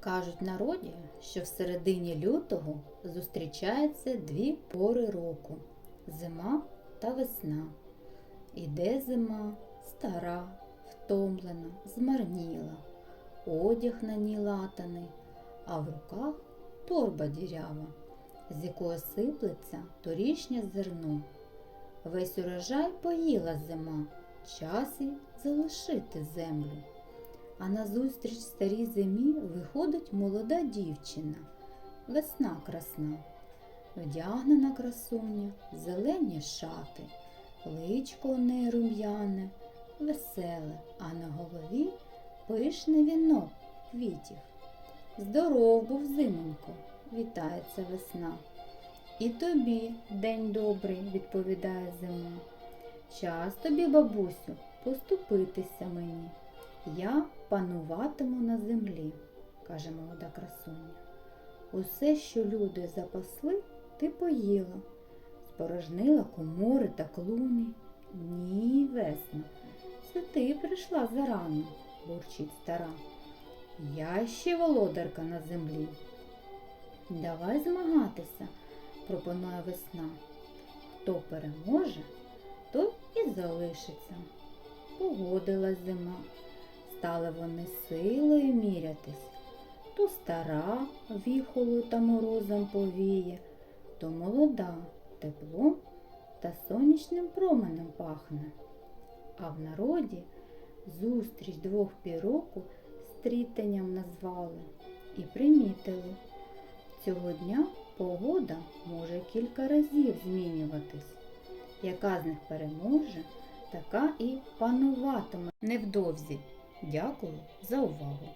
Кажуть народі, що в середині лютого зустрічаються дві пори року зима та весна. Іде зима, стара, втомлена, змарніла, одяг на ній латаний, а в руках торба дірява, з якої сиплеться торішнє зерно. Весь урожай поїла зима, час їй залишити землю. А назустріч старій зимі виходить молода дівчина, весна красна, вдягнена красуня, зелені шати, личко у неї рум'яне, веселе, а на голові пишне вінок квітів. Здоров був зимонько, вітається весна. І тобі день добрий, відповідає зима. Час тобі, бабусю, поступитися мені. Я пануватиму на землі, каже молода красуня. Усе, що люди запасли, ти поїла, спорожнила комори та клуні. Ні, весна, це ти прийшла зарано, бурчить стара. Я ще володарка на землі. Давай змагатися, пропонує весна. Хто переможе, той і залишиться. Погодила зима. Стали вони силою мірятись. То стара віхолою та морозом повіє, то молода теплом та сонячним променем пахне. А в народі зустріч двох піроку стрітанням назвали і примітили. Цього дня погода може кілька разів змінюватись. Яка з них переможе, така і пануватиме невдовзі. Дякую за увагу!